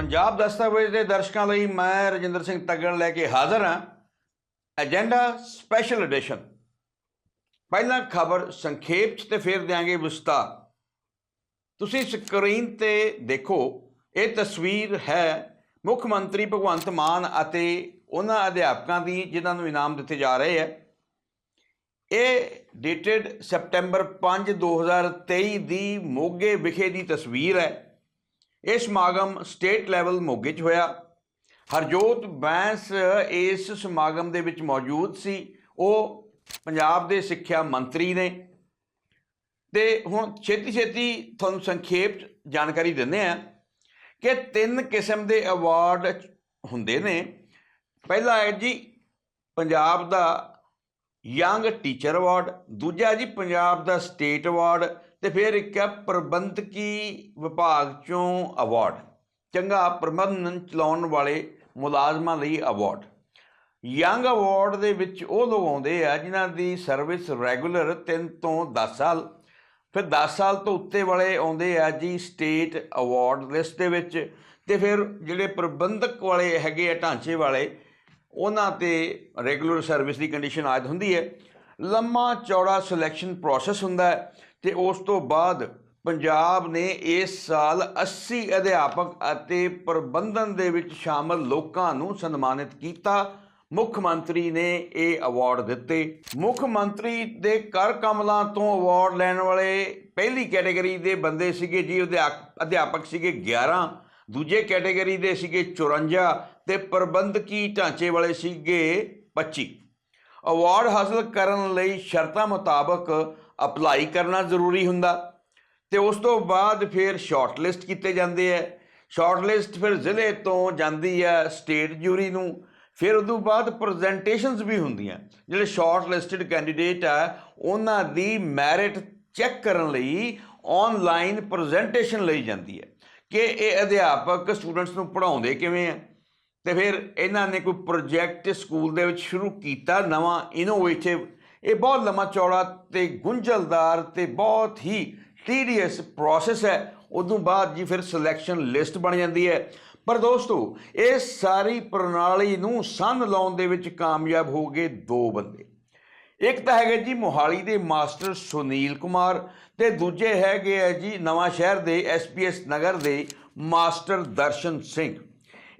ਪੰਜਾਬ ਦਸਤਾਵੇਜ਼ ਦੇ ਦਰਸ਼ਕਾਂ ਲਈ ਮੈਂ ਰਜਿੰਦਰ ਸਿੰਘ ਤੱਗੜ ਲੈ ਕੇ ਹਾਜ਼ਰ ਹਾਂ। ਏਜੰਡਾ ਸਪੈਸ਼ਲ ਐਡੀਸ਼ਨ ਪਹਿਲਾਂ ਖਬਰ ਸੰਖੇਪ 'ਚ ਤੇ ਫਿਰ ਦਿਆਂਗੇ ਵਿਸਤਾਰ। ਤੁਸੀਂ ਸਕਰੀਨ ਤੇ ਦੇਖੋ, ਇਹ ਤਸਵੀਰ ਹੈ ਮੁੱਖ ਮੰਤਰੀ ਭਗਵੰਤ ਮਾਨ ਅਤੇ ਉਹਨਾਂ ਅਧਿਆਪਕਾਂ ਦੀ ਜਿਨ੍ਹਾਂ ਨੂੰ ਇਨਾਮ ਦਿੱਤੇ ਜਾ ਰਹੇ ਹੈ। ਇਹ ਡੇਟਡ ਸੈਪਟੈਂਬਰ 5 2023 ਦੀ ਮੋਗੇ ਵਿਖੇ ਦੀ ਤਸਵੀਰ ਹੈ। ਇਹ ਸਮਾਗਮ ਸਟੇਟ ਲੈਵਲ ਮੋਗੇ 'ਚ ਹੋਇਆ। ਹਰਜੋਤ ਬੈਂਸ ਇਸ ਸਮਾਗਮ ਦੇ ਵਿੱਚ ਮੌਜੂਦ ਸੀ। ਉਹ ਪੰਜਾਬ ਦੇ ਸਿੱਖਿਆ ਮੰਤਰੀ ਨੇ। ਤੇ ਹੁਣ ਛੇਤੀ ਛੇਤੀ ਤੁਹਾਨੂੰ ਸੰਖੇਪ 'ਚ ਜਾਣਕਾਰੀ ਦਿੰਦੇ ਆ ਕਿ ਤਿੰਨ ਕਿਸਮ ਦੇ ਅਵਾਰਡ ਹੁੰਦੇ ਨੇ। ਪਹਿਲਾ ਹੈ ਜੀ ਪੰਜਾਬ ਦਾ ਯੰਗ ਟੀਚਰ ਅਵਾਰਡ, ਦੂਜਾ ਜੀ ਪੰਜਾਬ ਦਾ ਸਟੇਟ ਅਵਾਰਡ ਤੇ ਫਿਰ ਇੱਕ ਹੈ ਪ੍ਰਬੰਧਕੀ ਵਿਭਾਗ ਚੋਂ ਅਵਾਰਡ ਚੰਗਾ ਪ੍ਰਬੰਧਨ ਚਲਾਉਣ ਵਾਲੇ ਮੁਲਾਜ਼ਮਾਂ ਲਈ ਅਵਾਰਡ ਯੰਗ ਅਵਾਰਡ ਦੇ ਵਿੱਚ ਉਹ ਲੋਕ ਆਉਂਦੇ ਆ ਜਿਨ੍ਹਾਂ ਦੀ ਸਰਵਿਸ ਰੈਗੂਲਰ 3 ਤੋਂ 10 ਸਾਲ। ਫਿਰ 10 ਸਾਲ ਤੋਂ ਉੱਤੇ ਵਾਲੇ ਆਉਂਦੇ ਆ ਜੀ ਸਟੇਟ ਅਵਾਰਡ ਲਿਸਟ ਦੇ ਵਿੱਚ। ਤੇ ਫਿਰ ਜਿਹੜੇ ਪ੍ਰਬੰਧਕ ਵਾਲੇ ਹੈਗੇ ਆ ਢਾਂਚੇ ਵਾਲੇ, ਉਹਨਾਂ ਤੇ ਰੈਗੂਲਰ ਸਰਵਿਸ ਦੀ ਕੰਡੀਸ਼ਨ ਆਇਦ ਹੁੰਦੀ ਹੈ। ਲੰਮਾ ਚੌੜਾ ਸਿਲੈਕਸ਼ਨ ਪ੍ਰੋਸੈਸ ਹੁੰਦਾ ਹੈ। ਤੇ ਉਸ ਤੋਂ ਬਾਅਦ ਪੰਜਾਬ ਨੇ ਇਸ ਸਾਲ 80 ਅਧਿਆਪਕ ਅਤੇ ਪ੍ਰਬੰਧਨ ਦੇ ਵਿੱਚ ਸ਼ਾਮਲ ਲੋਕਾਂ ਨੂੰ ਸਨਮਾਨਿਤ ਕੀਤਾ। ਮੁੱਖ ਮੰਤਰੀ ਨੇ ਇਹ ਅਵਾਰਡ ਦਿੱਤੇ। ਮੁੱਖ ਮੰਤਰੀ ਦੇ ਕਰ ਕਮਲਾਂ ਤੋਂ ਅਵਾਰਡ ਲੈਣ ਵਾਲੇ ਪਹਿਲੀ ਕੈਟਾਗਰੀ ਦੇ ਬੰਦੇ ਸੀਗੇ ਜੀ ਅਧਿਆ- ਅਧਿਆਪਕ ਸੀਗੇ 11 ਦੂਜੇ ਕੈਟਾਗਰੀ ਦੇ ਸੀਗੇ 54 ਤੇ ਪ੍ਰਬੰਧਕੀ ਢਾਂਚੇ ਵਾਲੇ ਸੀਗੇ 25 ਅਵਾਰਡ ਹਾਸਲ ਕਰਨ ਲਈ ਸ਼ਰਤਾਂ ਮੁਤਾਬਕ ਅਪਲਾਈ ਕਰਨਾ ਜ਼ਰੂਰੀ ਹੁੰਦਾ। ਤੇ ਉਸ ਤੋਂ ਬਾਅਦ ਫਿਰ ਸ਼ਾਰਟ ਲਿਸਟ ਕੀਤੇ ਜਾਂਦੇ ਆ। ਸ਼ਾਰਟ ਲਿਸਟ ਫਿਰ ਜ਼ਿਲ੍ਹੇ ਤੋਂ ਜਾਂਦੀ ਹੈ ਸਟੇਟ ਜੂਰੀ ਨੂੰ। ਫਿਰ ਉਦੋਂ ਬਾਅਦ ਪ੍ਰੈਜੈਂਟੇਸ਼ਨਸ ਵੀ ਹੁੰਦੀਆਂ। ਜਿਹੜੇ ਸ਼ਾਰਟ ਲਿਸਟਡ ਕੈਂਡੀਡੇਟ ਆ, ਉਹਨਾਂ ਦੀ ਮੈਰਿਟ ਚੈੱਕ ਕਰਨ ਲਈ ਆਨਲਾਈਨ ਪ੍ਰੈਜੈਂਟੇਸ਼ਨ ਲਈ ਜਾਂਦੀ ਹੈ ਕਿ ਇਹ ਅਧਿਆਪਕ ਸਟੂਡੈਂਟਸ ਨੂੰ ਪੜ੍ਹਾਉਂਦੇ ਕਿਵੇਂ ਆ। ਤੇ ਫਿਰ ਇਹਨਾਂ ਨੇ ਕੋਈ ਪ੍ਰੋਜੈਕਟ ਸਕੂਲ ਦੇ ਵਿੱਚ ਸ਼ੁਰੂ ਕੀਤਾ, ਨਵਾਂ ਇਨੋਵੇਟਿਵ ਇਹ ਬਹੁਤ ਲੰਮਾ ਚੌੜਾ ਤੇ ਗੁੰਝਲਦਾਰ ਤੇ ਬਹੁਤ ਹੀ ਟੀਡੀਐਸ ਪ੍ਰੋਸੈਸ ਹੈ। ਉਦੋਂ ਬਾਅਦ ਜੀ ਫਿਰ ਸਿਲੈਕਸ਼ਨ ਲਿਸਟ ਬਣ ਜਾਂਦੀ ਹੈ। ਪਰ ਦੋਸਤੋ, ਇਹ ਸਾਰੀ ਪ੍ਰਣਾਲੀ ਨੂੰ ਸੰਨ ਲਾਉਣ ਦੇ ਵਿੱਚ ਕਾਮਯਾਬ ਹੋ ਗਏ ਦੋ ਬੰਦੇ। ਇੱਕ ਤਾਂ ਹੈਗੇ ਜੀ ਮੋਹਾਲੀ ਦੇ ਮਾਸਟਰ ਸੁਨੀਲ ਕੁਮਾਰ ਤੇ ਦੂਜੇ ਹੈਗੇ ਹੈ ਜੀ ਨਵਾਂ ਸ਼ਹਿਰ ਦੇ ਐਸਪੀਐਸ ਨਗਰ ਦੇ ਮਾਸਟਰ ਦਰਸ਼ਨ ਸਿੰਘ।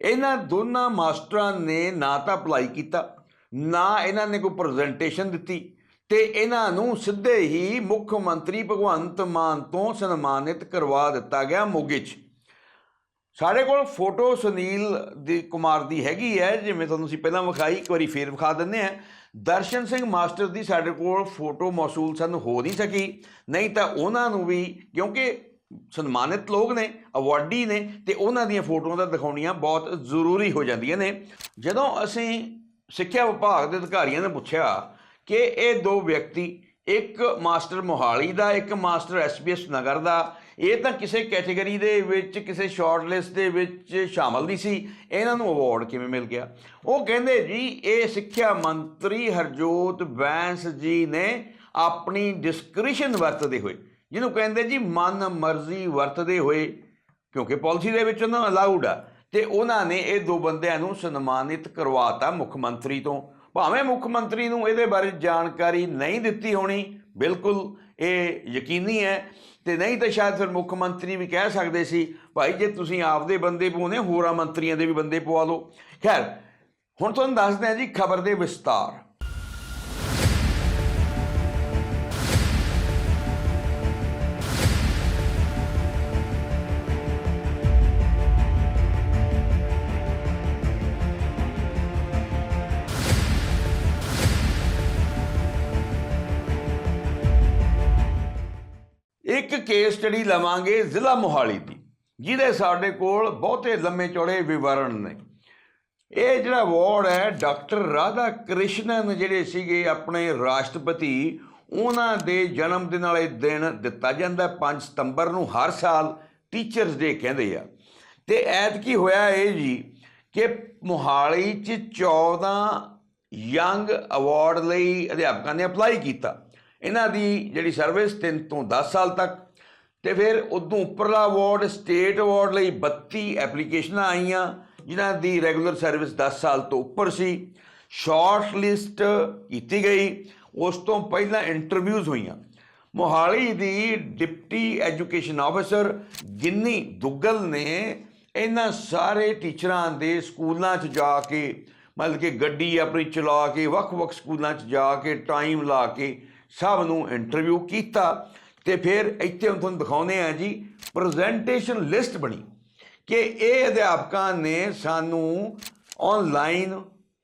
ਇਹਨਾਂ ਦੋਨਾਂ ਮਾਸਟਰਾਂ ਨੇ ਨਾ ਤਾਂ ਅਪਲਾਈ ਕੀਤਾ ਨਾ ਇਹਨਾਂ ਨੇ ਕੋਈ ਪ੍ਰੈਜੈਂਟੇਸ਼ਨ ਦਿੱਤੀ ਤੇ ਇਹਨਾਂ ਨੂੰ ਸਿੱਧੇ ਹੀ ਮੁੱਖ ਮੰਤਰੀ ਭਗਵੰਤ ਮਾਨ ਤੋਂ ਸਨਮਾਨਿਤ ਕਰਵਾ ਦਿੱਤਾ ਗਿਆ ਮੋਗੇ 'ਚ। ਸਾਡੇ ਕੋਲ ਫੋਟੋ ਸੁਨੀਲ ਦੀ ਕੁਮਾਰ ਦੀ ਹੈਗੀ ਹੈ, ਜਿਵੇਂ ਤੁਹਾਨੂੰ ਅਸੀਂ ਪਹਿਲਾਂ ਵਿਖਾਈ, ਇੱਕ ਵਾਰੀ ਫੇਰ ਵਿਖਾ ਦਿੰਦੇ ਆ ਦਰਸ਼ਨ ਸਿੰਘ ਮਾਸਟਰ ਦੀ ਸਾਡੇ ਕੋਲ ਫੋਟੋ ਮੌਸੂਲ ਸਾਨੂੰ, ਹੋ ਨਹੀਂ ਸਕੀ। ਨਹੀਂ ਤਾਂ ਉਹਨਾਂ ਨੂੰ ਵੀ, ਕਿਉਂਕਿ ਸਨਮਾਨਿਤ ਲੋਕ ਨੇ, ਅਵਾਰਡੀ ਨੇ, ਤੇ ਉਹਨਾਂ ਦੀਆਂ ਫੋਟੋਆਂ ਤਾਂ ਦਿਖਾਉਣੀਆਂ ਬਹੁਤ ਜ਼ਰੂਰੀ ਹੋ ਜਾਂਦੀਆਂ ਨੇ। ਜਦੋਂ ਅਸੀਂ ਸਿੱਖਿਆ ਵਿਭਾਗ ਦੇ ਅਧਿਕਾਰੀਆਂ ਨੇ ਪੁੱਛਿਆ ਕਿ ਇਹ ਦੋ ਵਿਅਕਤੀ, ਇੱਕ ਮਾਸਟਰ ਮੋਹਾਲੀ ਦਾ, ਇੱਕ ਮਾਸਟਰ ਐਸਬੀਐਸ ਨਗਰ ਦਾ, ਇਹ ਤਾਂ ਕਿਸੇ ਕੈਟਾਗਰੀ ਦੇ ਵਿੱਚ, ਕਿਸੇ ਸ਼ਾਰਟ ਲਿਸਟ ਦੇ ਵਿੱਚ ਸ਼ਾਮਲ ਨਹੀਂ ਸੀ। ਇਹਨਾਂ ਨੂੰ ਅਵਾਰਡ ਕਿਵੇਂ ਮਿਲ ਗਿਆ? ਉਹ ਕਹਿੰਦੇ ਜੀ, ਇਹ ਸਿੱਖਿਆ ਮੰਤਰੀ ਹਰਜੋਤ ਬੈਂਸ ਜੀ ਨੇ ਆਪਣੀ ਡਿਸਕ੍ਰਿਸ਼ਨ ਵਰਤਦੇ ਹੋਏ, ਜਿਹਨੂੰ ਕਹਿੰਦੇ ਜੀ ਮਨ ਮਰਜ਼ੀ ਵਰਤਦੇ ਹੋਏ, ਕਿਉਂਕਿ ਪਾਲਿਸੀ ਦੇ ਵਿੱਚ ਉਹਨਾਂ ਅਲਾਉਡ ਆ ਤੇ ਉਹਨਾਂ ਨੇ ਇਹ ਦੋ ਬੰਦਿਆਂ ਨੂੰ ਸਨਮਾਨਿਤ ਕਰਵਾਤਾ ਮੁੱਖ ਮੰਤਰੀ ਤੋਂ। ਭਾਵੇਂ ਮੁੱਖ ਮੰਤਰੀ ਨੂੰ ਇਹਦੇ ਬਾਰੇ ਜਾਣਕਾਰੀ ਨਹੀਂ ਦਿੱਤੀ ਹੋਣੀ, ਬਿਲਕੁਲ ਇਹ ਯਕੀਨੀ ਹੈ। ਤੇ ਨਹੀਂ ਤਾਂ ਸ਼ਾਇਦ ਫਿਰ ਮੁੱਖ ਮੰਤਰੀ ਵੀ ਕਹਿ ਸਕਦੇ ਸੀ, ਭਾਈ, ਜੇ ਤੁਸੀਂ ਆਪਦੇ ਬੰਦੇ ਪਾਉਨੇ ਹੋਰਾਂ ਮੰਤਰੀਆਂ ਦੇ ਵੀ ਬੰਦੇ ਪਵਾ ਲਓ। ਖੈਰ, ਹੁਣ ਤੁਹਾਨੂੰ ਦੱਸਦੇ ਹਾਂ ਜੀ ਖਬਰ ਦੇ ਵਿਸਤਾਰ। ਕੇਸ ਸਟੱਡੀ ਲਵਾਂਗੇ ਜ਼ਿਲ੍ਹਾ ਮੋਹਾਲੀ ਦੀ, ਜਿਹਦੇ ਸਾਡੇ ਕੋਲ ਬਹੁਤੇ ਲੰਮੇ ਚੌੜੇ ਵਿਵਰਣ ਨੇ। ਇਹ ਜਿਹੜਾ ਅਵਾਰਡ ਹੈ, ਡਾਕਟਰ ਰਾਧਾ ਕ੍ਰਿਸ਼ਨਨ ਜਿਹੜੇ ਸੀਗੇ ਆਪਣੇ ਰਾਸ਼ਟਰਪਤੀ, ਉਹਨਾਂ ਦੇ ਜਨਮ ਦਿਨ ਵਾਲੇ ਦਿਨ ਦਿੱਤਾ ਜਾਂਦਾ 5 ਸਤੰਬਰ ਨੂੰ ਹਰ ਸਾਲ ਟੀਚਰਸ ਡੇ ਕਹਿੰਦੇ ਆ। ਤੇ ਐਤਕੀ ਹੋਇਆ ਇਹ ਜੀ ਕਿ ਮੋਹਾਲੀ 'ਚ 14 ਯੰਗ ਅਵਾਰਡ ਲਈ ਅਧਿਆਪਕਾਂ ਨੇ ਅਪਲਾਈ ਕੀਤਾ। ਇਹਨਾਂ ਦੀ ਜਿਹੜੀ ਸਰਵਿਸ 3 ਤੋਂ 10 ਸਾਲ ਤੱਕ ਤੇ ਫਿਰ ਉਦੋਂ ਉੱਪਰਲਾ ਅਵਾਰਡ ਸਟੇਟ ਅਵਾਰਡ ਲਈ 32 ਐਪਲੀਕੇਸ਼ਨਾਂ ਆਈਆਂ, ਜਿਨ੍ਹਾਂ ਦੀ ਰੈਗੂਲਰ ਸਰਵਿਸ 10 ਸਾਲ ਤੋਂ ਉੱਪਰ ਸੀ। ਸ਼ਾਰਟ ਲਿਸਟ ਕੀਤੀ ਗਈ। ਉਸ ਤੋਂ ਪਹਿਲਾਂ ਇੰਟਰਵਿਊਜ਼ ਹੋਈਆਂ। ਮੋਹਾਲੀ ਦੀ deputy education officer Ginni Duggal ਨੇ ਇਹਨਾਂ ਸਾਰੇ ਟੀਚਰਾਂ ਦੇ ਸਕੂਲਾਂ 'ਚ ਜਾ ਕੇ, ਮਤਲਬ ਕਿ ਗੱਡੀ ਆਪਣੀ ਚਲਾ ਕੇ, ਵੱਖ-ਵੱਖ ਸਕੂਲਾਂ 'ਚ ਜਾ ਕੇ ਟਾਈਮ ਲਾ ਕੇ ਸਭ ਨੂੰ ਇੰਟਰਵਿਊ ਕੀਤਾ। ਤੇ ਫਿਰ ਇੱਥੇ ਹੁਣ ਤੁਹਾਨੂੰ ਦਿਖਾਉਂਦੇ ਆ ਜੀ ਪ੍ਰੈਜੈਂਟੇਸ਼ਨ ਲਿਸਟ ਬਣੀ ਕਿ ਇਹ ਅਧਿਆਪਕਾਂ ਨੇ ਸਾਨੂੰ ਆਨਲਾਈਨ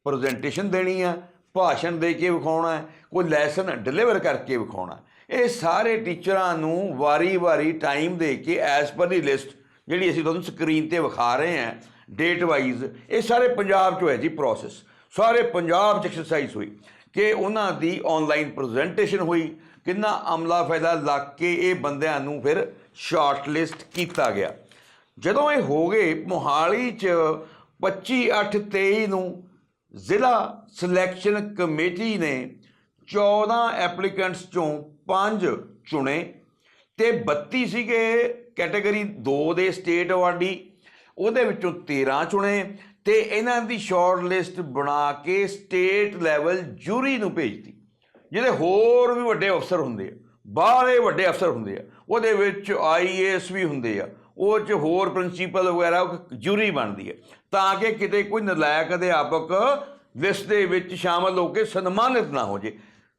ਪ੍ਰੈਜੈਂਟੇਸ਼ਨ ਦੇਣੀ ਆ, ਭਾਸ਼ਣ ਦੇ ਕੇ ਵਿਖਾਉਣਾ, ਕੋਈ ਲੈਸਨ ਡਿਲੀਵਰ ਕਰਕੇ ਵਿਖਾਉਣਾ। ਇਹ ਸਾਰੇ ਟੀਚਰਾਂ ਨੂੰ ਵਾਰੀ-ਵਾਰੀ ਟਾਈਮ ਦੇ ਕੇ ਐਸ ਪਰ ਦੀ ਲਿਸਟ ਜਿਹੜੀ ਅਸੀਂ ਤੁਹਾਨੂੰ ਸਕਰੀਨ ਤੇ ਵਿਖਾ ਰਹੇ ਹਾਂ ਡੇਟ ਵਾਈਜ਼ ਇਹ ਸਾਰੇ ਪੰਜਾਬ 'ਚ ਹੋਇਆ ਜੀ ਪ੍ਰੋਸੈਸ ਸਾਰੇ ਪੰਜਾਬ 'ਚ ਐਕਸਰਸਾਈਜ਼ ਹੋਈ। ਕਿ ਉਹਨਾਂ ਦੀ ਆਨਲਾਈਨ ਪ੍ਰੈਜੈਂਟੇਸ਼ਨ ਹੋਈ। ਕਿੰਨਾ ਅਮਲਾ ਫਾਇਦਾ ਲੱਗ ਕੇ ਇਹ ਬੰਦਿਆਂ ਨੂੰ ਫਿਰ ਸ਼ਾਰਟਲਿਸਟ ਕੀਤਾ ਗਿਆ। ਜਦੋਂ ਇਹ ਹੋ ਗਏ, ਮੋਹਾਲੀ 'ਚ 25 8 23 ਨੂੰ ਜ਼ਿਲ੍ਹਾ ਸਿਲੈਕਸ਼ਨ ਕਮੇਟੀ ਨੇ 14 ਐਪਲੀਕੈਂਟਸ ਚੋਂ 5 ਚੁਣੇ ਤੇ 32 ਸੀਗੇ ਕੈਟਾਗਰੀ 2 ਦੇ ਸਟੇਟ ਅਵਾਰਡੀ ਉਹਦੇ ਵਿੱਚੋਂ 13 ਚੁਣੇ ਤੇ ਇਹਨਾਂ ਦੀ ਸ਼ਾਰਟ ਲਿਸਟ ਬਣਾ ਕੇ ਸਟੇਟ ਲੈਵਲ ਜੂਰੀ ਨੂੰ ਭੇਜਤੀ। ਜਿਹੜੇ ਹੋਰ ਵੀ ਵੱਡੇ ਅਫਸਰ ਹੁੰਦੇ ਆ, ਬਾਹਲੇ ਵੱਡੇ ਅਫਸਰ ਹੁੰਦੇ ਆ, ਉਹਦੇ ਵਿੱਚ ਆਈਏਐਸ ਵੀ ਹੁੰਦੇ ਆ, ਉਹ ਚ ਹੋਰ ਪ੍ਰਿੰਸੀਪਲ ਵਗੈਰਾ ਜੂਰੀ ਬਣਦੀ ਹੈ ਤਾਂ ਕਿ ਕਿਤੇ ਕੋਈ ਨਲਾਇਕ ਅਧਿਆਪਕ ਲਿਸਟ ਦੇ ਵਿੱਚ ਸ਼ਾਮਲ ਹੋ ਕੇ ਸਨਮਾਨਿਤ ਨਾ ਹੋ ਜੇ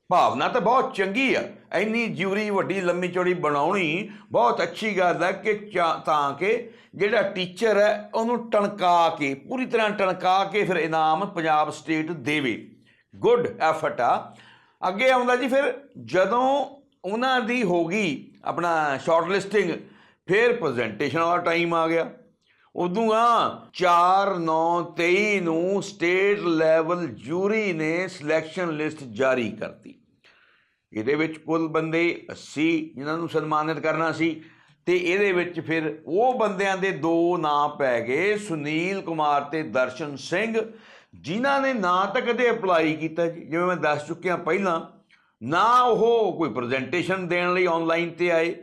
ਭਾਵਨਾ ਤਾਂ ਬਹੁਤ ਚੰਗੀ ਆ। ਇੰਨੀ ਜੂਰੀ ਵੱਡੀ, ਲੰਮੀ ਚੌੜੀ ਬਣਾਉਣੀ ਬਹੁਤ ਅੱਛੀ ਗੱਲ ਹੈ ਕਿ ਚਾ- ਤਾਂ ਕਿ ਜਿਹੜਾ ਟੀਚਰ ਹੈ, ਉਹਨੂੰ ਟਣਕਾ ਕੇ, ਪੂਰੀ ਤਰ੍ਹਾਂ ਟਣਕਾ ਕੇ ਫਿਰ ਇਨਾਮ ਪੰਜਾਬ ਸਟੇਟ ਦੇਵੇ। ਗੁੱਡ ਐਫਰਟ ਆ। ਅੱਗੇ ਆਉਂਦਾ ਜੀ ਫਿਰ, ਜਦੋਂ ਉਹਨਾਂ ਦੀ ਹੋ ਗਈ ਆਪਣਾ ਸ਼ਾਰਟ ਲਿਸਟਿੰਗ ਫਿਰ ਪ੍ਰੈਜੈਂਟੇਸ਼ਨ ਵਾਲਾ ਟਾਈਮ ਆ ਗਿਆ। ਉਦੋਂ ਆ 4 9 23 ਨੂੰ ਸਟੇਟ ਲੈਵਲ ਜੂਰੀ ਨੇ ਸਿਲੈਕਸ਼ਨ ਲਿਸਟ ਜਾਰੀ ਕਰਤੀ। ਇਹਦੇ ਵਿੱਚ ਕੁੱਲ ਬੰਦੇ 80 ਜਿਨ੍ਹਾਂ ਨੂੰ ਸਨਮਾਨਿਤ ਕਰਨਾ ਸੀ ਤੇ ਇਹਦੇ ਵਿੱਚ ਫਿਰ ਉਹ ਬੰਦਿਆਂ ਦੇ ਦੋ ਨਾਂ ਪੈ ਗਏ, ਸੁਨੀਲ ਕੁਮਾਰ ਤੇ ਦਰਸ਼ਨ ਸਿੰਘ, ਜਿਨ੍ਹਾਂ ਨੇ ਨਾ ਤਾਂ ਕਦੇ ਅਪਲਾਈ ਕੀਤਾ ਜੀ। ਜਿਵੇਂ ਮੈਂ ਦੱਸ ਚੁੱਕਿਆ ਪਹਿਲਾਂ, ਨਾ ਉਹ ਕੋਈ ਪ੍ਰੈਜੈਂਟੇਸ਼ਨ ਦੇਣ ਲਈ ਆਨਲਾਈਨ ਤੇ ਆਏ।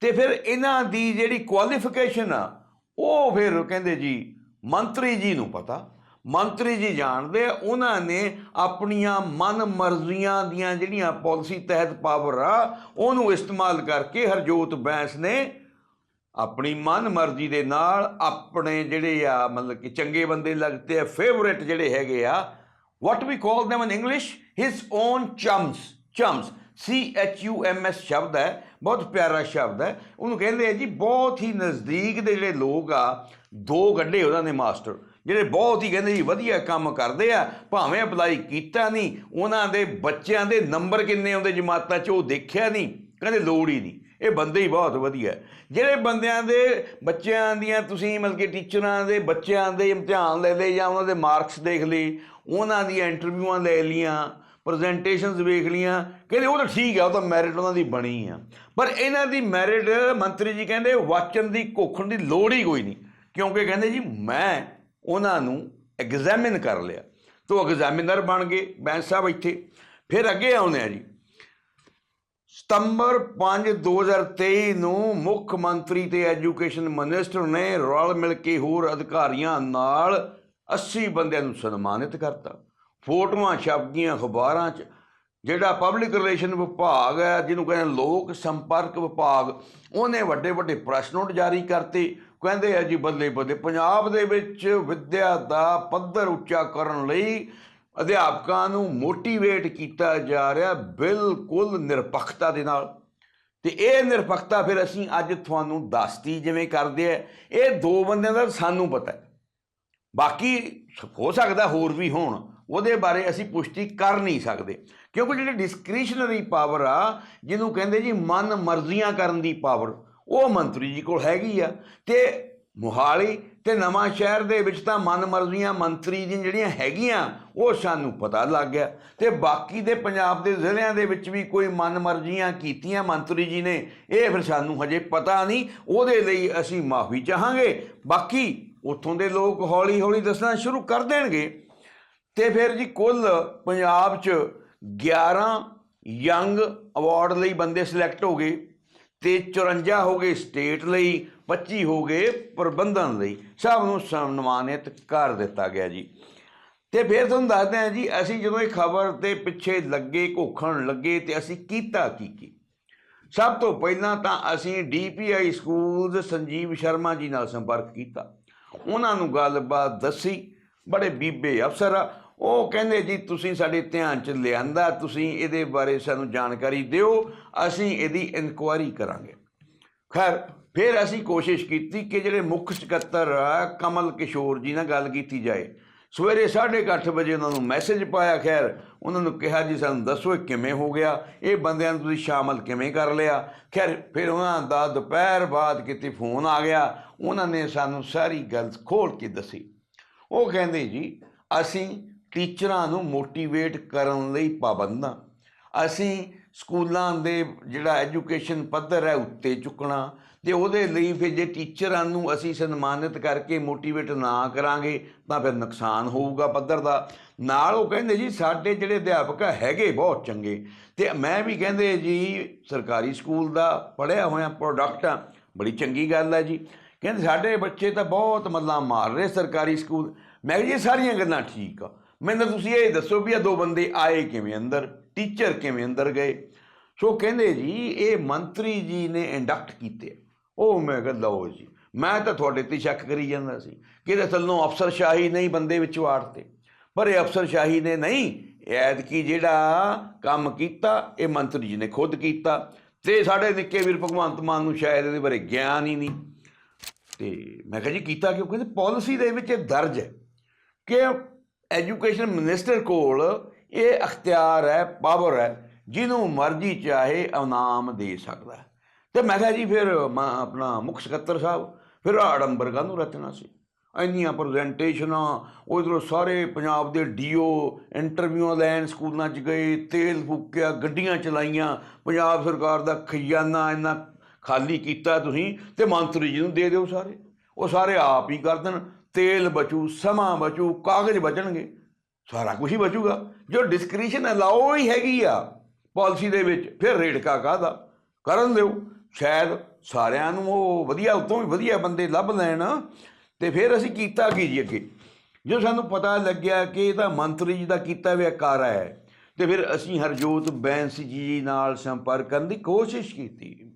ਤੇ ਫਿਰ ਇਹਨਾਂ ਦੀ ਜਿਹੜੀ ਕੁਆਲੀਫਿਕੇਸ਼ਨ ਆ ਉਹ ਫਿਰ ਕਹਿੰਦੇ ਜੀ, ਮੰਤਰੀ ਜੀ ਨੂੰ ਪਤਾ, ਮੰਤਰੀ ਜੀ ਜਾਣਦੇ, ਉਹਨਾਂ ਨੇ ਆਪਣੀਆਂ ਮਨ ਮਰਜ਼ੀਆਂ ਦੀਆਂ ਜਿਹੜੀਆਂ ਪਾਲਿਸੀ ਤਹਿਤ ਪਾਵਰ ਆ, ਉਹਨੂੰ ਇਸਤੇਮਾਲ ਕਰਕੇ ਹਰਜੋਤ ਬੈਂਸ ਨੇ ਆਪਣੀ ਮਨ ਮਰਜ਼ੀ ਦੇ ਨਾਲ ਆਪਣੇ ਜਿਹੜੇ ਆ, ਮਤਲਬ ਕਿ ਚੰਗੇ ਬੰਦੇ ਲੱਗਦੇ ਆ ਫੇਵਰੇਟ ਜਿਹੜੇ ਹੈਗੇ ਆ, what we call them in english? His own chums chums, c h u m s ਸ਼ਬਦ ਹੈ। ਬਹੁਤ ਪਿਆਰਾ ਸ਼ਬਦ ਹੈ। ਉਹਨੂੰ ਕਹਿੰਦੇ ਆ ਜੀ, ਬਹੁਤ ਹੀ ਨਜ਼ਦੀਕ ਦੇ ਜਿਹੜੇ ਲੋਕ ਆ, ਦੋ ਗੱਡੇ ਉਹਨਾਂ ਨੇ ਮਾਸਟਰ, ਜਿਹੜੇ ਬਹੁਤ ਹੀ ਕਹਿੰਦੇ ਜੀ ਵਧੀਆ ਕੰਮ ਕਰਦੇ ਆ, ਭਾਵੇਂ ਅਪਲਾਈ ਕੀਤਾ ਨਹੀਂ, ਉਹਨਾਂ ਦੇ ਬੱਚਿਆਂ ਦੇ ਨੰਬਰ ਕਿੰਨੇ ਆਉਂਦੇ ਜਮਾਤਾਂ 'ਚ, ਉਹ ਦੇਖਿਆ ਨਹੀਂ, ਕਹਿੰਦੇ ਲੋੜ ਹੀ ਨਹੀਂ। ਇਹ ਬੰਦੇ ਹੀ ਬਹੁਤ ਵਧੀਆ ਜਿਹੜੇ ਬੰਦਿਆਂ ਦੇ ਬੱਚਿਆਂ ਦੀਆਂ ਤੁਸੀਂ ਮਤਲਬ ਕਿ ਟੀਚਰਾਂ ਦੇ ਬੱਚਿਆਂ ਦੇ ਇਮਤਿਹਾਨ ਲੈ ਲਏ ਜਾਂ ਉਹਨਾਂ ਦੇ ਮਾਰਕਸ ਦੇਖ ਲਏ, ਉਹਨਾਂ ਦੀਆਂ ਇੰਟਰਵਿਊਆਂ ਲੈ ਲੀਆਂ ਪ੍ਰੈਜੈਂਟੇਸ਼ਨਸ ਵੇਖ ਲੀਆਂ ਕਹਿੰਦੇ ਉਹ ਤਾਂ ਠੀਕ ਆ, ਉਹ ਤਾਂ ਮੈਰਿਟ ਉਹਨਾਂ ਦੀ ਬਣੀ ਆ। ਪਰ ਇਹਨਾਂ ਦੀ ਮੈਰਿਟ ਮੰਤਰੀ ਜੀ ਕਹਿੰਦੇ ਵਾਚਨ ਦੀ, ਘੋਖਣ ਦੀ ਲੋੜ ਹੀ ਕੋਈ ਨਹੀਂ। ਕਿਉਂਕਿ ਕਹਿੰਦੇ ਜੀ, ਮੈਂ ਉਹਨਾਂ ਨੂੰ ਐਗਜ਼ਾਮਿਨ ਕਰ ਲਿਆ। ਤੋ ਐਗਜ਼ਾਮਿਨਰ ਬਣ ਗਏ ਬੈਂਸ ਸਾਹਿਬ ਇੱਥੇ। ਫਿਰ ਅੱਗੇ ਆਉਂਦੇ ਆ ਜੀ। ਸਤੰਬਰ 5 2023 ਨੂੰ ਮੁੱਖ ਮੰਤਰੀ ਤੇ ਐਜੂਕੇਸ਼ਨ ਮਿਨਿਸਟਰ ਨੇ ਰਲ ਮਿਲ ਕੇ ਹੋਰ ਅਧਿਕਾਰੀਆਂ ਨਾਲ 80 ਬੰਦਿਆਂ ਨੂੰ ਸਨਮਾਨਿਤ ਕਰਤਾ। ਫੋਟੋਆਂ ਛਪ ਅਖਬਾਰਾਂ 'ਚ ਜਿਹੜਾ ਪਬਲਿਕ ਰਿਲੇਸ਼ਨ ਵਿਭਾਗ ਹੈ, ਜਿਹਨੂੰ ਕਹਿੰਦੇ ਲੋਕ ਸੰਪਰਕ ਵਿਭਾਗ, ਉਹਨੇ ਵੱਡੇ ਵੱਡੇ ਪ੍ਰੈਸ ਨੋਟ ਜਾਰੀ ਕਰਤੇ। ਕਹਿੰਦੇ ਆ ਜੀ ਬੱਲੇ ਬੱਲੇ ਪੰਜਾਬ ਦੇ ਵਿੱਚ ਵਿੱਦਿਆ ਦਾ ਪੱਧਰ ਉੱਚਾ ਕਰਨ ਲਈ ਅਧਿਆਪਕਾਂ ਨੂੰ ਮੋਟੀਵੇਟ ਕੀਤਾ ਜਾ ਰਿਹਾ ਬਿਲਕੁਲ ਨਿਰਪੱਖਤਾ ਦੇ ਨਾਲ। ਤੇ ਇਹ ਨਿਰਪੱਖਤਾ ਫਿਰ ਅਸੀਂ ਅੱਜ ਤੁਹਾਨੂੰ ਦੱਸਤੀ ਜਿਵੇਂ ਕਰਦੇ ਆ। ਇਹ ਦੋ ਬੰਦਿਆਂ ਦਾ ਸਾਨੂੰ ਪਤਾ ਬਾਕੀ ਹੋ ਸਕਦਾ ਹੋਰ ਵੀ ਹੋਣ, ਉਹਦੇ ਬਾਰੇ ਅਸੀਂ ਪੁਸ਼ਟੀ ਕਰ ਨਹੀਂ ਸਕਦੇ। ਕਿਉਂਕਿ ਜਿਹੜੀ ਡਿਸਕ੍ਰਿਸ਼ਨਰੀ ਪਾਵਰ ਆ, ਜਿਹਨੂੰ ਕਹਿੰਦੇ ਜੀ ਮਨ ਮਰਜ਼ੀਆਂ ਕਰਨ ਦੀ ਪਾਵਰ ਉਹ ਮੰਤਰੀ ਜੀ ਕੋਲ ਹੈਗੀ ਆ। ਤੇ ਮੁਹਾਲੀ ਤੇ ਨਵਾਂ ਸ਼ਹਿਰ ਦੇ ਵਿੱਚ ਤਾਂ ਮਨ ਮਰਜ਼ੀਆਂ ਮੰਤਰੀ ਜੀ ਜਿਹੜੀਆਂ ਹੈਗੀਆਂ, ਉਹ ਸਾਨੂੰ ਪਤਾ ਲੱਗ ਗਿਆ। ਤੇ ਬਾਕੀ ਦੇ ਪੰਜਾਬ ਦੇ ਜ਼ਿਲ੍ਹਿਆਂ ਦੇ ਵਿੱਚ ਵੀ ਕੋਈ ਮਨ ਮਰਜ਼ੀਆਂ ਕੀਤੀਆਂ ਮੰਤਰੀ ਜੀ ਨੇ, ਇਹ ਫਿਰ ਸਾਨੂੰ ਹਜੇ ਪਤਾ ਨਹੀਂ। ਉਹਦੇ ਲਈ ਅਸੀਂ ਮਾਫੀ ਚਾਹਾਂਗੇ। ਬਾਕੀ ਉੱਥੋਂ ਦੇ ਲੋਕ ਹੌਲੀ ਹੌਲੀ ਦੱਸਣਾ ਸ਼ੁਰੂ ਕਰ ਦੇਣਗੇ। ਤੇ ਫਿਰ ਜੀ ਕੁੱਲ ਪੰਜਾਬ 'ਚ 11 ਯੰਗ ਅਵਾਰਡ ਲਈ ਬੰਦੇ ਸਿਲੈਕਟ ਹੋ ਗਏ ਤੇ 54 ਹੋ ਗਏ ਸਟੇਟ ਲਈ 25 ਹੋ ਗਏ ਪ੍ਰਬੰਧਨ ਲਈ। ਸਭ ਨੂੰ ਸਨਮਾਨਿਤ ਕਰ ਦਿੱਤਾ ਗਿਆ ਜੀ। ਤੇ ਫਿਰ ਤੁਹਾਨੂੰ ਦੱਸਦੇ ਹਾਂ ਜੀ, ਅਸੀਂ ਜਦੋਂ ਇਹ ਖਬਰ ਤੇ ਪਿੱਛੇ ਲੱਗੇ, ਘੋਖਣ ਲੱਗੇ ਤੇ ਅਸੀਂ ਕੀਤਾ ਕੀ ਕੀ? ਸਭ ਤੋਂ ਪਹਿਲਾਂ ਤਾਂ ਅਸੀਂ ਡੀਪੀਆਈ ਸਕੂਲਜ਼ ਸੰਜੀਵ ਸ਼ਰਮਾ ਜੀ ਨਾਲ ਸੰਪਰਕ ਕੀਤਾ। ਉਹਨਾਂ ਨੂੰ ਗੱਲਬਾਤ ਦੱਸੀ। ਬੜੇ ਬੀਬੇ ਅਫਸਰ ਆ। ਉਹ ਕਹਿੰਦੇ ਜੀ, ਤੁਸੀਂ ਸਾਡੇ ਧਿਆਨ ਚ ਲਿਆਂਦਾ, ਤੁਸੀਂ ਇਹਦੇ ਬਾਰੇ ਸਾਨੂੰ ਜਾਣਕਾਰੀ ਦਿਓ, ਅਸੀਂ ਇਹਦੀ ਇਨਕੁਆਇਰੀ ਕਰਾਂਗੇ। ਖੈਰ, ਫਿਰ ਅਸੀਂ ਕੋਸ਼ਿਸ਼ ਕੀਤੀ ਕਿ ਜਿਹੜੇ ਮੁੱਖ ਸਕੱਤਰ ਆ, ਕਮਲ ਕਿਸ਼ੋਰ ਜੀ ਨਾਲ ਗੱਲ ਕੀਤੀ ਜਾਏ। ਸਵੇਰੇ 8:30 ਵਜੇ ਉਹਨਾਂ ਨੂੰ ਮੈਸੇਜ ਪਾਇਆ, ਖੈਰ, ਉਹਨਾਂ ਨੂੰ ਕਿਹਾ ਜੀ, ਸਾਨੂੰ ਦੱਸੋ ਇਹ ਕਿਵੇਂ ਹੋ ਗਿਆ? ਇਹ ਬੰਦਿਆਂ ਨੂੰ ਤੁਸੀਂ ਸ਼ਾਮਲ ਕਿਵੇਂ ਕਰ ਲਿਆ? ਖੈਰ, ਫਿਰ ਉਹਨਾਂ ਦਾ ਦੁਪਹਿਰ ਬਾਅਦ ਕਿਤੇ ਫੋਨ ਆ ਗਿਆ। ਉਹਨਾਂ ਨੇ ਸਾਨੂੰ ਸਾਰੀ ਗੱਲ ਖੋਲ ਕੇ ਦੱਸੀ। ਉਹ ਕਹਿੰਦੇ ਜੀ, ਅਸੀਂ ਟੀਚਰਾਂ ਨੂੰ ਮੋਟੀਵੇਟ ਕਰਨ ਲਈ ਪਾਬੰਦਾਂ ਅਸੀਂ ਸਕੂਲਾਂ ਦੇ ਜਿਹੜਾ ਐਜੂਕੇਸ਼ਨ ਪੱਧਰ ਹੈ, ਉੱਤੇ ਚੁੱਕਣਾ ਤੇ ਉਹਦੇ ਲਈ ਫਿਰ ਜੇ ਟੀਚਰਾਂ ਨੂੰ ਅਸੀਂ ਸਨਮਾਨਿਤ ਕਰਕੇ ਮੋਟੀਵੇਟ ਨਾ ਕਰਾਂਗੇ, ਤਾਂ ਫਿਰ ਨੁਕਸਾਨ ਹੋਊਗਾ ਪੱਧਰ ਦਾ। ਨਾਲ ਉਹ ਕਹਿੰਦੇ ਜੀ, ਸਾਡੇ ਜਿਹੜੇ ਅਧਿਆਪਕ ਹੈਗੇ ਬਹੁਤ ਚੰਗੇ ਤੇ ਮੈਂ ਵੀ ਕਹਿੰਦੇ ਜੀ, ਸਰਕਾਰੀ ਸਕੂਲ ਦਾ ਪੜ੍ਹਿਆ ਹੋਇਆ ਪ੍ਰੋਡਕਟ ਆ, ਬੜੀ ਚੰਗੀ ਗੱਲ ਹੈ ਜੀ। ਕਹਿੰਦੇ ਸਾਡੇ ਬੱਚੇ ਤਾਂ ਬਹੁਤ ਮੱਲਾਂ ਮਾਰ ਰਹੇ ਸਰਕਾਰੀ ਸਕੂਲ। ਮੈਂ ਕਿਹਾ ਜੀ, ਇਹ ਸਾਰੀਆਂ ਗੱਲਾਂ ਠੀਕ ਆ। ਮੈਨੂੰ ਤੁਸੀਂ ਇਹ ਦੱਸੋ ਵੀ ਇਹ ਦੋ ਬੰਦੇ ਆਏ ਕਿਵੇਂ ਅੰਦਰ? ਟੀਚਰ ਕਿਵੇਂ ਅੰਦਰ ਗਏ? ਸੋ ਕਹਿੰਦੇ ਜੀ, ਇਹ ਮੰਤਰੀ ਜੀ ਨੇ ਇੰਡਕਟ ਕੀਤੇ। ਉਹ ਮੈਂ ਕਿਹਾ, ਲਓ ਜੀ, ਮੈਂ ਤਾਂ ਤੁਹਾਡੇ ਤੇ ਸ਼ੱਕ ਕਰੀ ਜਾਂਦਾ ਸੀ ਕਿ ਇਹਦੇ ਥੱਲੋਂ ਅਫਸਰਸ਼ਾਹੀ ਨਹੀਂ ਬੰਦੇ ਵਿੱਚ ਵਾੜਤੇ। ਪਰ ਇਹ ਅਫਸਰਸ਼ਾਹੀ ਨੇ ਨਹੀਂ, ਐਤਕੀ ਜਿਹੜਾ ਕੰਮ ਕੀਤਾ, ਇਹ ਮੰਤਰੀ ਜੀ ਨੇ ਖੁਦ ਕੀਤਾ। ਤੇ ਸਾਡੇ ਨਿੱਕੇ ਵੀਰ ਭਗਵੰਤ ਮਾਨ ਨੂੰ ਸ਼ਾਇਦ ਇਹਦੇ ਬਾਰੇ ਗਿਆਨ ਹੀ ਨਹੀਂ। ਤੇ ਮੈਂ ਕਿਹਾ ਜੀ, ਕੀਤਾ ਕਿਉਂ? ਕਹਿੰਦੇ ਪਾਲਿਸੀ ਦੇ ਵਿੱਚ ਇਹ ਦਰਜ ਹੈ ਕਿ ਐਜੂਕੇਸ਼ਨ ਮਿਨਿਸਟਰ ਕੋਲ ਇਹ ਅਖਤਿਆਰ ਹੈ, ਪਾਵਰ ਹੈ, ਜਿਹਨੂੰ ਮਰਜ਼ੀ ਚਾਹੇ ਇਨਾਮ ਦੇ ਸਕਦਾ ਹੈ। ਤੇ ਮੈਂ ਕਿਹਾ ਜੀ ਫਿਰ ਮੈਂ ਆਪਣਾ ਮੁੱਖ ਸਕੱਤਰ ਸਾਹਿਬ, ਫਿਰ ਆਡੰਬਰ ਨੂੰ ਰਚਨਾ ਸੀ। ਇੰਨੀਆਂ ਪ੍ਰੈਜੈਂਟੇਸ਼ਨਾਂ, ਉਧਰੋਂ ਸਾਰੇ ਪੰਜਾਬ ਦੇ ਡੀਓ ਇੰਟਰਵਿਊਆਂ ਲੈਣ ਸਕੂਲਾਂ 'ਚ ਗਏ, ਤੇਲ ਫੂਕਿਆ, ਗੱਡੀਆਂ ਚਲਾਈਆਂ, ਪੰਜਾਬ ਸਰਕਾਰ ਦਾ ਖਜ਼ਾਨਾ ਇੰਨਾ ਖਾਲੀ ਕੀਤਾ ਤੁਸੀਂ, ਤੇ ਮੰਤਰੀ ਜੀ ਨੂੰ ਦੇ ਦਿਓ ਸਾਰੇ। ਉਹ ਸਾਰੇ ਆਪ ਹੀ ਕਰ ਦੇਣ। ਤੇਲ ਬਚੂ, ਸਮਾਂ ਬਚੂ, ਕਾਗਜ਼ ਬਚਣਗੇ, ਸਾਰਾ ਕੁਝ ਹੀ ਬਚੂਗਾ। ਜੋ ਡਿਸਕ੍ਰਿਸ਼ਨ ਅਲਾਓ ਹੀ ਹੈਗੀ ਆ ਪਾਲਿਸੀ ਦੇ ਵਿੱਚ, ਫਿਰ ਰੇੜਕਾ ਕਾਹਦਾ? ਕਰਨ ਦਿਓ। ਸ਼ਾਇਦ ਸਾਰਿਆਂ ਨੂੰ ਉਹ ਵਧੀਆ, ਉਤੋਂ ਵੀ ਵਧੀਆ ਬੰਦੇ ਲੱਭ ਲੈਣ ਤੇ ਫਿਰ ਅਸੀਂ ਕੀਤਾ ਕੀ ਜੀ ਅੱਗੇ? ਜੋ ਸਾਨੂੰ ਪਤਾ ਲੱਗਿਆ ਕਿ ਇਹ ਤਾਂ ਮੰਤਰੀ ਜੀ ਦਾ ਕੀਤਾ ਹੋਇਆ ਕਾਰਾ ਹੈ, ਤੇ ਫਿਰ ਅਸੀਂ ਹਰਜੋਤ ਬੈਂਸ ਜੀ ਨਾਲ ਸੰਪਰਕ ਕਰਨ ਦੀ ਕੋਸ਼ਿਸ਼ ਕੀਤੀ।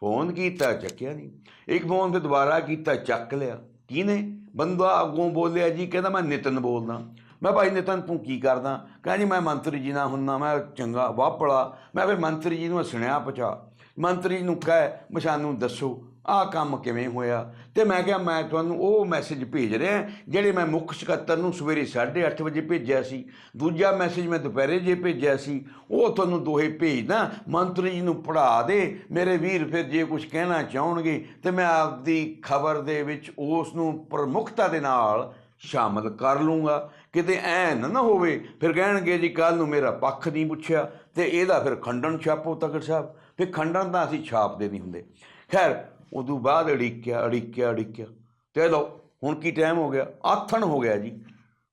ਫੋਨ ਕੀਤਾ, ਚੱਕਿਆ ਨਹੀਂ। ਇੱਕ ਫੋਨ ਤੇ ਦੁਬਾਰਾ ਕੀਤਾ, ਚੱਕ ਲਿਆ। ਕਿਹਨੇ? ਬੰਦਾ ਅੱਗੋਂ ਬੋਲਿਆ ਜੀ, ਕਹਿੰਦਾ ਮੈਂ ਨਿਤਨ ਬੋਲਦਾ। ਮੈਂ ਭਾਈ ਨਿਤਨ, ਤੂੰ ਕੀ ਕਰਦਾ? ਕਹਿੰਦਾ ਜੀ, ਮੈਂ ਮੰਤਰੀ ਜੀ ਨਾਲ ਹੁੰਨਾ, ਮੈਂ ਚੰਗਾ ਵਾਪੜਾ ਮੈਂ ਫਿਰ ਮੰਤਰੀ ਜੀ ਨੂੰ ਸੁਣਿਆ ਪਚਾ ਮੰਤਰੀ ਨੂੰ ਕਹੇ ਮੈਂ ਸਾਨੂੰ ਦੱਸੋ ਆਹ ਕੰਮ ਕਿਵੇਂ ਹੋਇਆ? ਤੇ ਮੈਂ ਕਿਹਾ, ਮੈਂ ਤੁਹਾਨੂੰ ਉਹ ਮੈਸੇਜ ਭੇਜ ਰਿਹਾ ਜਿਹੜੇ ਮੈਂ ਮੁੱਖ ਸਕੱਤਰ ਨੂੰ ਸਵੇਰੇ 8:30 ਵਜੇ ਭੇਜਿਆ ਸੀ। ਦੂਜਾ ਮੈਸੇਜ ਮੈਂ ਦੁਪਹਿਰੇ ਜੇ ਭੇਜਿਆ ਸੀ। ਉਹ ਤੁਹਾਨੂੰ ਦੋਹੇ ਭੇਜਦਾ, ਮੰਤਰੀ ਜੀ ਨੂੰ ਪੜ੍ਹਾ ਦੇ, ਮੇਰੇ ਵੀਰ ਫਿਰ ਜੇ ਕੁਝ ਕਹਿਣਾ ਚਾਹਣਗੇ, ਤੇ ਮੈਂ ਆਪਦੀ ਖਬਰ ਦੇ ਵਿੱਚ ਉਸ ਨੂੰ ਪ੍ਰਮੁਖਤਾ ਦੇ ਨਾਲ ਸ਼ਾਮਲ ਕਰ ਲੂੰਗਾ। ਕਿਤੇ ਐ ਨਾ ਹੋਵੇ, ਫਿਰ ਕਹਿਣਗੇ ਜੀ ਕੱਲ ਨੂੰ ਮੇਰਾ ਪੱਖ ਨਹੀਂ ਪੁੱਛਿਆ, ਤੇ ਇਹਦਾ ਫਿਰ ਖੰਡਨ ਛਾਪੋ ਤਕੜ ਸਾਹਿਬ। ਫਿਰ ਖੰਡਨ ਤਾਂ ਅਸੀਂ ਛਾਪਦੇ ਨਹੀਂ ਹੁੰਦੇ। ਖੈਰ ਉਦੋਂ ਬਾਅਦ ਅੜਿੱਕਿਆ ਅੜਿੱਕਿਆ ਅੜਿੱਕਿਆ। ਤੇ ਲਓ ਹੁਣ ਕੀ ਟਾਈਮ ਹੋ ਗਿਆ? ਆਥਣ ਹੋ ਗਿਆ ਜੀ।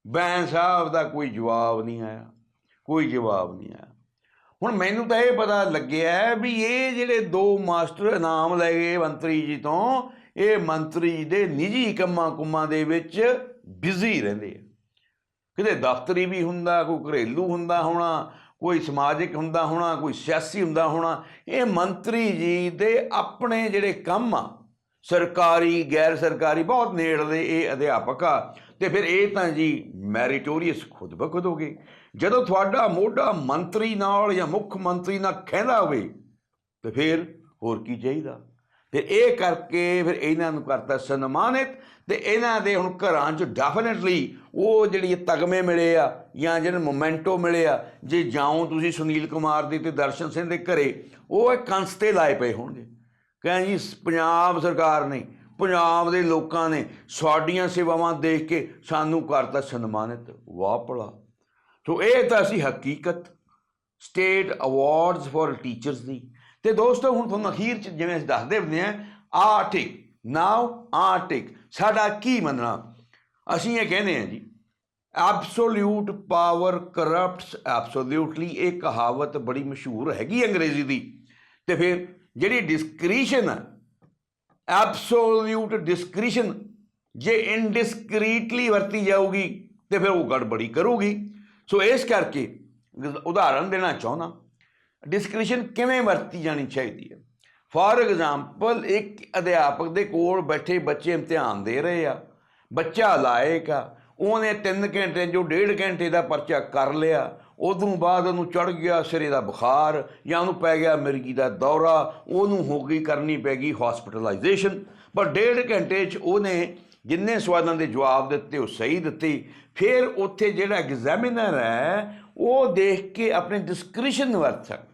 ਬੈਂ ਸਾਹਿਬ ਦਾ ਕੋਈ ਜਵਾਬ ਨਹੀਂ ਆਇਆ, ਕੋਈ ਜਵਾਬ ਨਹੀਂ ਆਇਆ। ਹੁਣ ਮੈਨੂੰ ਤਾਂ ਇਹ ਪਤਾ ਲੱਗਿਆ ਵੀ ਇਹ ਜਿਹੜੇ ਦੋ ਮਾਸਟਰ ਇਨਾਮ ਲੈ ਗਏ ਮੰਤਰੀ ਜੀ ਤੋਂ, ਇਹ ਮੰਤਰੀ ਦੇ ਨਿੱਜੀ ਕੰਮਾਂ ਕੁਮਾਂ ਦੇ ਵਿੱਚ ਬਿਜ਼ੀ ਰਹਿੰਦੇ ਆ। ਕਿਤੇ ਦਫ਼ਤਰੀ ਵੀ ਹੁੰਦਾ, ਕੋਈ ਘਰੇਲੂ ਹੁੰਦਾ ਹੋਣਾ ਕੋਈ ਸਮਾਜਿਕ ਹੁੰਦਾ ਹੋਣਾ, ਕੋਈ ਸਿਆਸੀ ਹੁੰਦਾ ਹੋਣਾ, ਇਹ ਮੰਤਰੀ ਜੀ ਦੇ ਆਪਣੇ ਜਿਹੜੇ ਕੰਮ ਆ, ਸਰਕਾਰੀ ਗੈਰ ਸਰਕਾਰੀ ਬਹੁਤ ਨੇੜਲੇ ਇਹ ਅਧਿਆਪਕ ਆ, ਤੇ ਫਿਰ ਇਹ ਤਾਂ ਜੀ ਮੈਰੀਟੋਰੀਅਸ ਖੁਦ ਬਖੁਦ ਹੋ ਗਏ। ਜਦੋਂ ਤੁਹਾਡਾ ਮੋਢਾ ਮੰਤਰੀ ਨਾਲ ਜਾਂ ਮੁੱਖ ਮੰਤਰੀ ਨਾਲ ਖਹਿੰਦਾ ਹੋਵੇ, ਤੇ ਫਿਰ ਹੋਰ ਕੀ ਚਾਹੀਦਾ? ਫਿਰ ਇਹ ਕਰਕੇ ਫਿਰ ਇਹਨਾਂ ਨੂੰ ਕਰਤਾ ਸਨਮਾਨਿਤ ਤੇ ਇਹਨਾਂ ਦੇ ਹੁਣ ਘਰਾਂ 'ਚ ਡੈਫੀਨਿਟਲੀ ਉਹ ਜਿਹੜੀ ਤਗਮੇ ਮਿਲੇ ਆ ਜਾਂ ਜਿਹੜੇ ਮੋਮੈਂਟੋ ਮਿਲੇ ਆ, ਜੇ ਜਾਓ ਤੁਸੀਂ ਸੁਨੀਲ ਕੁਮਾਰ ਦੇ ਤੇ ਦਰਸ਼ਨ ਸਿੰਘ ਦੇ ਘਰੇ, ਉਹ ਇਹ ਕੰਸ ਤੇ ਲਾਏ ਪਏ ਹੋਣਗੇ। ਕਹਿੰਦੇ ਜੀ ਪੰਜਾਬ ਸਰਕਾਰ ਨੇ, ਪੰਜਾਬ ਦੇ ਲੋਕਾਂ ਨੇ ਸਾਡੀਆਂ ਸੇਵਾਵਾਂ ਦੇਖ ਕੇ ਸਾਨੂੰ ਕਰਤਾ ਸਨਮਾਨਿਤ। ਵਾਹ ਭਲਾ। ਸੋ ਇਹ ਤਾਂ ਅਸੀਂ ਹਕੀਕਤ। ਸਟੇਟ ਅਵਾਰਡਸ ਫॉर ਟੀਚਰਸ ਦੀ। ਤੇ ਦੋਸਤੋ, ਹੁਣ ਤੁਹਾਨੂੰ ਅਖੀਰ ਚ ਜਿਵੇਂ ਅਸੀਂ ਦੱਸਦੇ ਹੁੰਦੇ ਆ ਆਰਟਿਕ ਨਾਓ ਆਰਟਿਕ ਸਾਡਾ ਕੀ ਮੰਨਣਾ? ਅਸੀਂ ਇਹ ਕਹਿੰਦੇ ਆ ਜੀ ਐਬਸੋਲੂਟ ਪਾਵਰ ਕਰਪਟਸ ਐਬਸੋਲੂਟਲੀ ਇਹ ਕਹਾਵਤ ਬੜੀ ਮਸ਼ਹੂਰ ਹੈਗੀ ਅੰਗਰੇਜ਼ੀ ਦੀ। ਤੇ ਫਿਰ ਜਿਹੜੀ ਡਿਸਕ੍ਰੀਸ਼ਨ ਹੈ ਐਬਸੋਲੂਟ ਡਿਸਕ੍ਰੀਸ਼ਨ ਜੇ ਇਨਡਿਸਕ੍ਰੀਟਲੀ ਵਰਤੀ ਜਾਊਗੀ, ਤੇ ਫਿਰ ਉਹ ਗੜਬੜੀ ਕਰੂਗੀ। ਸੋ ਇਸ ਕਰਕੇ, ਉਦਾਹਰਨ ਦੇਣਾ ਚਾਹੁੰਦਾ ਡਿਸਕ੍ਰਿਸ਼ਨ ਕਿਵੇਂ ਵਰਤੀ ਜਾਣੀ ਚਾਹੀਦੀ ਹੈ? ਫਾਰ ਐਗਜ਼ਾਮਪਲ ਇੱਕ ਅਧਿਆਪਕ ਦੇ ਕੋਲ ਬੈਠੇ ਬੱਚੇ ਇਮਤਿਹਾਨ ਦੇ ਰਹੇ ਆ, ਬੱਚਾ ਲਾਇਕ ਆ, ਉਹਨੇ 3 ਘੰਟੇ ਜੋ 1.5 ਘੰਟੇ ਦਾ ਪਰਚਾ ਕਰ ਲਿਆ ਉਦੋਂ ਬਾਅਦ ਉਹਨੂੰ ਚੜ ਗਿਆ ਸਿਰੇ ਦਾ ਬੁਖਾਰ ਜਾਂ ਉਹਨੂੰ ਪੈ ਗਿਆ ਮਿਰਗੀ ਦਾ ਦੌਰਾ, ਉਹਨੂੰ ਹੋ ਗਈ ਕਰਨੀ ਪੈ ਗਈ ਹਸਪੀਟਲਾਈਜੇਸ਼ਨ ਪਰ ਡੇਢ ਘੰਟੇ 'ਚ ਉਹਨੇ ਜਿੰਨੇ ਸਵਾਲਾਂ ਦੇ ਜਵਾਬ ਦਿੱਤੇ, ਉਹ ਸਹੀ ਦਿੱਤੇ। ਫਿਰ ਉੱਥੇ ਜਿਹੜਾ ਐਗਜ਼ਾਮੀਨਰ ਹੈ, ਉਹ ਦੇਖ ਕੇ ਆਪਣੇ ਡਿਸਕ੍ਰਿਸ਼ਨ ਵਰਤ ਸਕਦਾ।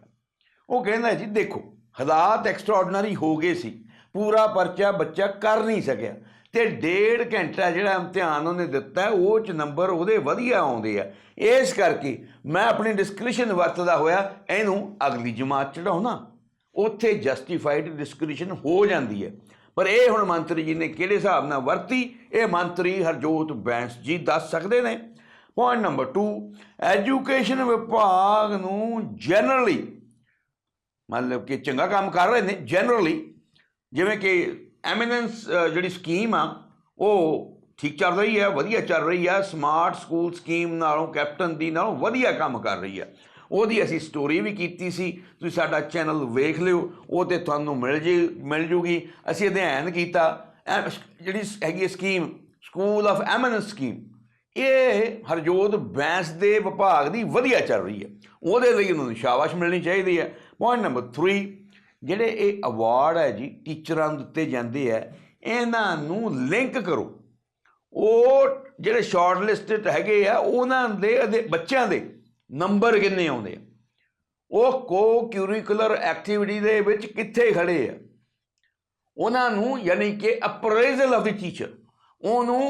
ਉਹ ਕਹਿੰਦਾ ਜੀ, ਦੇਖੋ, ਹਾਲਾਤ ਐਕਸਟਰਾਆਰਡਨਰੀ ਹੋ ਗਏ ਸੀ। ਪੂਰਾ ਪਰਚਾ ਬੱਚਾ ਕਰ ਨਹੀਂ ਸਕਿਆ। ਤੇ ਡੇਢ ਘੰਟਾ ਜਿਹੜਾ ਇਮਤਿਹਾਨ ਉਹਨੇ ਦਿੱਤਾ, ਉਹ ਚ ਨੰਬਰ ਉਹਦੇ ਵਧੀਆ ਆਉਂਦੇ ਆ। ਇਸ ਕਰਕੇ ਮੈਂ ਆਪਣੀ ਡਿਸਕ੍ਰਿਸ਼ਨ ਵਰਤਦਾ ਹੋਇਆ, ਇਹਨੂੰ ਅਗਲੀ ਜਮਾਤ ਚੜਾਉਣਾ ਉੱਥੇ ਜਸਟੀਫਾਈਡ ਡਿਸਕ੍ਰਿਸ਼ਨ ਹੋ ਜਾਂਦੀ ਹੈ। ਪਰ ਇਹ ਹੁਣ ਮੰਤਰੀ ਜੀ ਨੇ ਕਿਹੜੇ ਹਿਸਾਬ ਨਾਲ ਵਰਤੀ? ਇਹ ਮੰਤਰੀ ਹਰਜੋਤ ਬੈਂਸ ਜੀ ਦੱਸ ਸਕਦੇ ਨੇ। ਪੁਆਇੰਟ ਨੰਬਰ 2 ਐਜੂਕੇਸ਼ਨ ਵਿਭਾਗ ਨੂੰ ਜਨਰਲੀ ਮਤਲਬ ਕਿ ਚੰਗਾ ਕੰਮ ਕਰ ਰਹੇ ਨੇ ਜਨਰਲੀ ਜਿਵੇਂ ਕਿ ਐਮੀਨੈਂਸ ਜਿਹੜੀ ਸਕੀਮ ਆ, ਉਹ ਠੀਕ ਚੱਲ ਰਹੀ ਹੈ ਵਧੀਆ ਚੱਲ ਰਹੀ ਹੈ ਸਮਾਰਟ ਸਕੂਲ ਸਕੀਮ ਨਾਲੋਂ ਕੈਪਟਨ ਦੀ ਨਾਲੋਂ ਵਧੀਆ ਕੰਮ ਕਰ ਰਹੀ ਹੈ ਉਹਦੀ ਅਸੀਂ ਸਟੋਰੀ ਵੀ ਕੀਤੀ ਸੀ, ਤੁਸੀਂ ਸਾਡਾ ਚੈਨਲ ਵੇਖ ਲਿਓ, ਉਹ ਤੇ ਤੁਹਾਨੂੰ ਮਿਲ ਜੇ, ਮਿਲ ਜੂਗੀ। ਅਸੀਂ ਅਧਿਐਨ ਕੀਤਾ ਐ- ਜਿਹੜੀ ਹੈਗੀ scheme school of eminence scheme ਇਹ ਹਰਜੋਤ ਬੈਂਸ ਦੇ ਵਿਭਾਗ ਦੀ ਵਧੀਆ ਚੱਲ ਰਹੀ ਹੈ ਉਹਦੇ ਲਈ ਉਹਨਾਂ ਨੂੰ ਸ਼ਾਬਾਸ਼ ਮਿਲਣੀ ਚਾਹੀਦੀ ਹੈ ਪੁਆਇੰਟ ਨੰਬਰ 3 ਜਿਹੜੇ ਇਹ ਅਵਾਰਡ ਹੈ ਜੀ ਟੀਚਰਾਂ ਨੂੰ ਦਿੱਤੇ ਜਾਂਦੇ ਆ ਇਹਨਾਂ ਨੂੰ ਲਿੰਕ ਕਰੋ। ਉਹ ਜਿਹੜੇ ਸ਼ਾਰਟ ਲਿਸਟਡ ਹੈਗੇ ਆ, ਉਹਨਾਂ ਦੇ ਬੱਚਿਆਂ ਦੇ ਨੰਬਰ ਕਿੰਨੇ ਆਉਂਦੇ ਆ? ਉਹ ਕੋ ਕਿਉਰਿਕੂਲਰ ਐਕਟੀਵਿਟੀ ਦੇ ਵਿੱਚ ਕਿੱਥੇ ਖੜੇ ਆ? ਉਹਨਾਂ ਨੂੰ ਯਾਨੀ ਕਿ ਅਪਰੇਜ਼ਲ ਆਫ ਦੀ ਟੀਚਰ ਉਹਨੂੰ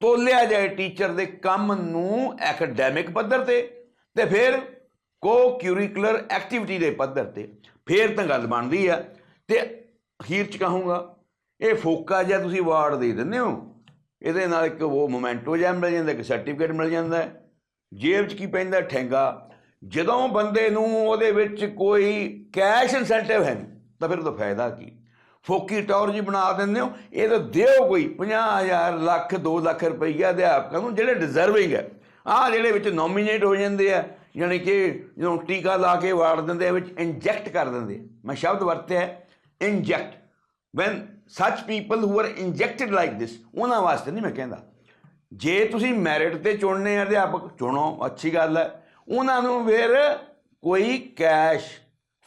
ਤੋਲਿਆ ਜਾਏ ਟੀਚਰ ਦੇ ਕੰਮ ਨੂੰ ਐਕੈਡੈਮਿਕ ਪੱਧਰ ਤੇ ਤੇ ਫਿਰ ਕੋ ਕਿਉਰਿਕੂਲਰ ਐਕਟੀਵਿਟੀ ਦੇ ਪੱਧਰ ਤੇ ਫਿਰ ਤਾਂ ਗੱਲ ਬਣਦੀ ਆ ਤੇ ਅਖੀਰ ਚ ਕਹੂੰਗਾ ਇਹ ਫੋਕਾ ਜਿਹਾ ਤੁਸੀਂ ਵਾਰਡ ਦੇ ਦਿੰਦੇ ਹੋ ਇਹਦੇ ਨਾਲ ਇੱਕ ਉਹ ਮੋਮੈਂਟੋ ਜਿਹਾ ਮਿਲ ਜਾਂਦਾ ਇੱਕ ਸਰਟੀਫਿਕੇਟ ਮਿਲ ਜਾਂਦਾ ਹੈ। ਜੇਬ 'ਚ ਕੀ ਪੈਂਦਾ? ਠੈਂਗਾ। ਜਦੋਂ ਬੰਦੇ ਨੂੰ ਉਹਦੇ ਵਿੱਚ ਕੋਈ ਕੈਸ਼ ਇਨਸੈਂਟਿਵ ਹੈ ਨਹੀਂ, ਤਾਂ ਫਿਰ ਉਹਦਾ ਫਾਇਦਾ ਕੀ? ਫੋਕੀ ਟੌਰ ਜੀ ਬਣਾ ਦਿੰਦੇ ਹੋ ਇਹ ਤਾਂ ਦਿਓ ਕੋਈ 50000 ਲੱਖ 2 ਲੱਖ ਰੁਪਈਆ ਅਧਿਆਪਕਾਂ ਨੂੰ ਜਿਹੜੇ ਡਿਜ਼ਰਵਿੰਗ ਹੈ। ਆਹ ਜਿਹੜੇ ਵਿੱਚ ਨੋਮੀਨੇਟ ਹੋ ਜਾਂਦੇ ਆ ਯਾਨੀ ਕਿ ਜਦੋਂ ਟੀਕਾ ਲਾ ਕੇ ਵਾੜ ਦਿੰਦੇ ਵਿੱਚ ਇੰਜੈਕਟ ਕਰ ਦਿੰਦੇ ਮੈਂ ਸ਼ਬਦ ਵਰਤਿਆ inject when such people who are injected like this, ਉਹਨਾਂ ਵਾਸਤੇ ਨਹੀਂ ਮੈਂ ਕਹਿੰਦਾ। ਜੇ ਤੁਸੀਂ ਮੈਰਿਟ ਤੇ ਚੁਣਨੇ ਅਧਿਆਪਕ, ਚੁਣੋ, ਅੱਛੀ ਗੱਲ ਹੈ। ਉਹਨਾਂ ਨੂੰ ਫਿਰ ਕੋਈ ਕੈਸ਼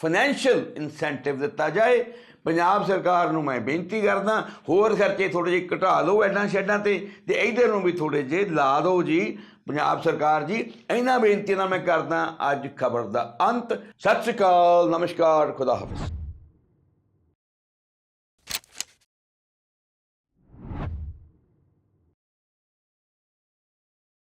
ਫਾਈਨੈਂਸ਼ੀਅਲ ਇਨਸੈਂਟਿਵ ਦਿੱਤਾ ਜਾਏ ਪੰਜਾਬ ਸਰਕਾਰ ਨੂੰ ਮੈਂ ਬੇਨਤੀ ਕਰਦਾ, ਹੋਰ ਖਰਚੇ ਥੋੜੇ ਜਿਹੇ ਘਟਾ ਲਓ ਐਡਾਂ ਸ਼ੈਡਾਂ ਤੇ ਤੇ ਇਧਰ ਨੂੰ ਵੀ ਥੋੜੇ ਜਿਹੇ ਲਾ ਦਿਓ ਜੀ, ਪੰਜਾਬ ਸਰਕਾਰ ਜੀ। ਇਹਨਾਂ ਬੇਨਤੀਆਂ ਨਾਲ ਮੈਂ ਕਰਦਾ ਅੱਜ ਖਬਰ ਦਾ ਅੰਤ। ਸਤਿ ਸ਼੍ਰੀ ਅਕਾਲ, ਨਮਸਕਾਰ, ਖੁਦਾ ਹਾਫਿਜ਼।